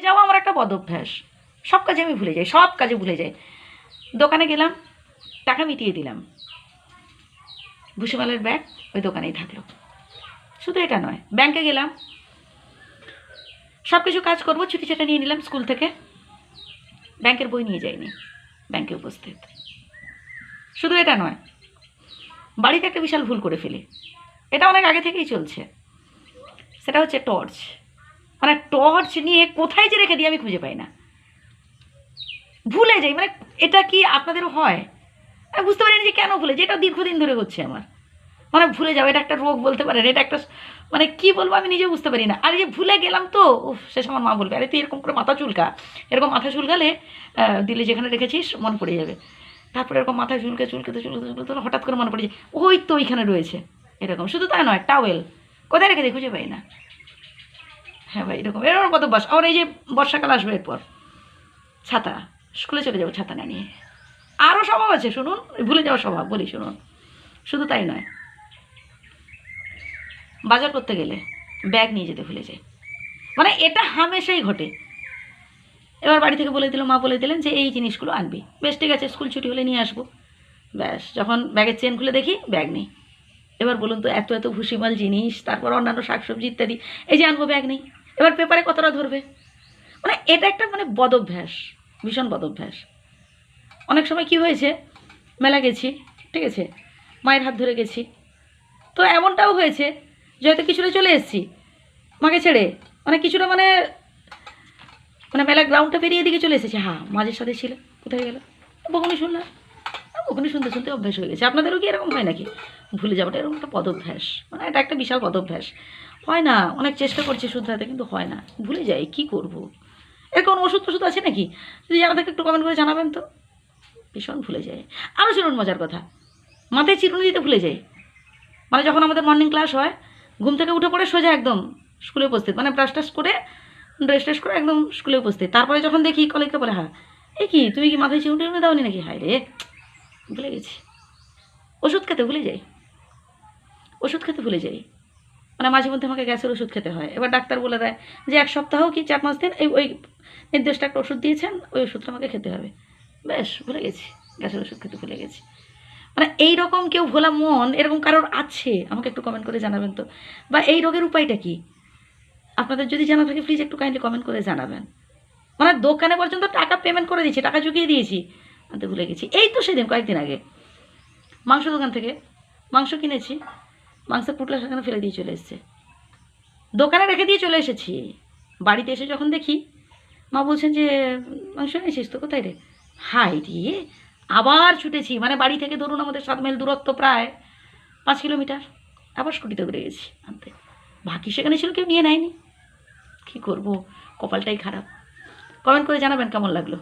যাওয়া আমার একটা বদ অভ্যাস। সব কাজে আমি ভুলে যাই, সব কাজে ভুলে যাই। দোকানে গেলাম, টাকা মিটিয়ে দিলাম। ভুসিমালের ব্যাগ ওই দোকানেই থাকল। শুধু এটা নয়, ব্যাংকে গেলাম। সব কিছু কাজ করব, ছুটি ছাটা নিয়ে নিলাম স্কুল থেকে। ব্যাংকের বই নিয়ে যাইনি, ব্যাংকে উপস্থিত। শুধু এটা নয়, বাড়িতে একটা বিশাল ভুল করে ফেলি। এটা অনেক আগে থেকেই চলছে। সেটা হচ্ছে টর্চ। মানে টর্চ নিয়ে কোথায় যে রেখে দিই আমি খুঁজে পাই না। ভুলে যাই মানে এটা কি আপনাদেরও হয়? আমি বুঝতে পারিনি যে কেন ভুলে যাই, এটা দীর্ঘদিন ধরে হচ্ছে আমার। মানে ভুলে যাও এটা একটা রোগ বলতে পারেন, এটা একটা মানে কি বলব আমি নিজে বুঝতে পারি না। আর যে ভুলে গেলাম তো সে সময় মা বলবে, আরে তুই এরকম করে মাথা চুলকা। এরকম মাথা চুলকালে দিলে যেখানে রেখেছিস মনে পড়ে যাবে। তারপরে এরকম মাথা চুলকে চুলকেতে চুলকে চুলকে হঠাৎ করে মনে পড়ে যায়, ওই তো ওইখানে রয়েছে। এরকম। শুধু তা নয় টাওয়েল কোথায় রেখে দিই খুঁজে পাই না। হ্যাঁ ভাই, এরকম। এরকম কত বাস আর এই যে বর্ষাকাল আসবে এরপর, ছাতা। স্কুলে চলে যাব ছাতা না নিয়ে। আরও স্বভাব আছে, শুনুন, ভুলে যাওয়ার স্বভাব, বলি, শুনুন। শুধু তাই নয়, বাজার করতে গেলে ব্যাগ নিয়ে যেতে ভুলে যায়। মানে এটা হামেশাই ঘটে। এবার বাড়ি থেকে বলে দিল, মা বলে দিলেন যে, এই জিনিসগুলো আনবি। বেশ, ঠিক আছে, স্কুল ছুটি হলে নিয়ে আসব। ব্যাস, যখন ব্যাগের চেন খুলে দেখি, ব্যাগ নেই। এবার বলুন তো, এত এত ভুসিমাল জিনিস, তারপর অন্যান্য শাকসবজি ইত্যাদি, এই যে আনব, ব্যাগ নেই। এবার পেপারে কতটা ধরবে? মানে এটা একটা মানে বদভ্যাস, ভীষণ বদভ্যাস। অনেক সময় কি হয়েছে? মেলা গেছি, ঠিক আছে? মায়ের হাত ধরে গেছি। তো এমনটাও হয়েছে যে হয়তো কিছুটা চলে এসেছি, মাকে ছেড়ে। মানে কিছুটা মানে মানে মেলা গ্রাউন্ডটা পেরিয়ে দিকে চলে এসেছে। হ্যাঁ মাঝের সাথে ছিল, কোথায় গেল? বকুনি শুনলাম। বকুনি শুনতে শুনতে অভ্যাস হয়ে গেছে। আপনাদেরও কি এরকম হয় নাকি? ভুলে যাওয়াটা এরকম একটা পদভ্যাস মানে এটা একটা বিশাল পদভ্যাস হয় না, অনেক চেষ্টা করছি শুধরাতে, কিন্তু হয় না। ভুলে যাই, কি করব? এরকম ওষুধ টষুধ আছে নাকি? যদি জানা থাকে একটু কমেন্ট করে জানাবেন তো। ভীষণ ভুলে যায় আরও শুনুন মজার কথা। মাথায় চিরুনি দিতে ভুলে যাই। মানে যখন আমাদের মর্নিং ক্লাস হয়, ঘুম থেকে উঠে পড়ে সোজা একদম স্কুলে উপস্থিত। মানে ব্রাশ টাশ করে ড্রেস ট্রেস করে একদম স্কুলে উপস্থিত। তারপরে যখন দেখি কলেজকে বলে হ্যাঁ এ কি, তুমি কি মাথায় চিরুনি টিরুনি দাওনি নাকি? হায় রে, ভুলে গেছি। ওষুধ খেতে ভুলে যাই। ওষুধ খেতে ভুলে যাই। মানে মাঝে মধ্যে আমাকে গ্যাসের ওষুধ খেতে হয়। এবার ডাক্তার বলে দেয় যে এক সপ্তাহ কি চার পাঁচ দিন এই, ওই নির্দিষ্ট একটা ওষুধ দিয়েছেন, ওই ওষুধটা আমাকে খেতে হবে। বেশ, ভুলে গেছি। গ্যাসের ওষুধ খেতে ভুলে গেছি। মানে এই রকম কেউ ভোলা মন, এরকম কারোর আছে? আমাকে একটু কমেন্ট করে জানাবেন তো। বা এই রোগের উপায়টা কি? আপনাদের যদি জানা থাকে প্লিজ একটু কাইন্ডলি কমেন্ট করে জানাবেন। মানে দোকানে পর্যন্ত টাকা পেমেন্ট করে দিয়েছি, টাকা চুকিয়ে দিয়েছি। আমি ভুলে গেছি। এই তো সেদিন, কয়েকদিন আগে। মাংস দোকান থেকে, মাংস কিনেছি। মাংসের পুটলা সেখানে ফেলে দিয়ে চলে এসেছে। দোকানে রেখে দিয়ে চলে এসেছি। বাড়িতে এসে যখন দেখি, মা বলছেন যে, মাংস এনেছিস তো, কোথায় রে? হাই রে, আবার ছুটেছি। মানে বাড়ি থেকে ধরুন আমাদের সাত মাইল দূরত্ব প্রায় পাঁচ কিলোমিটার। আবার স্কুটিতে ঘুরে গেছি আনতে। বাকি সেখানে ছিল কেউ নিয়ে নেয়নি। কী করব? কপালটাই খারাপ। কমেন্ট করে জানাবেন কেমন লাগল?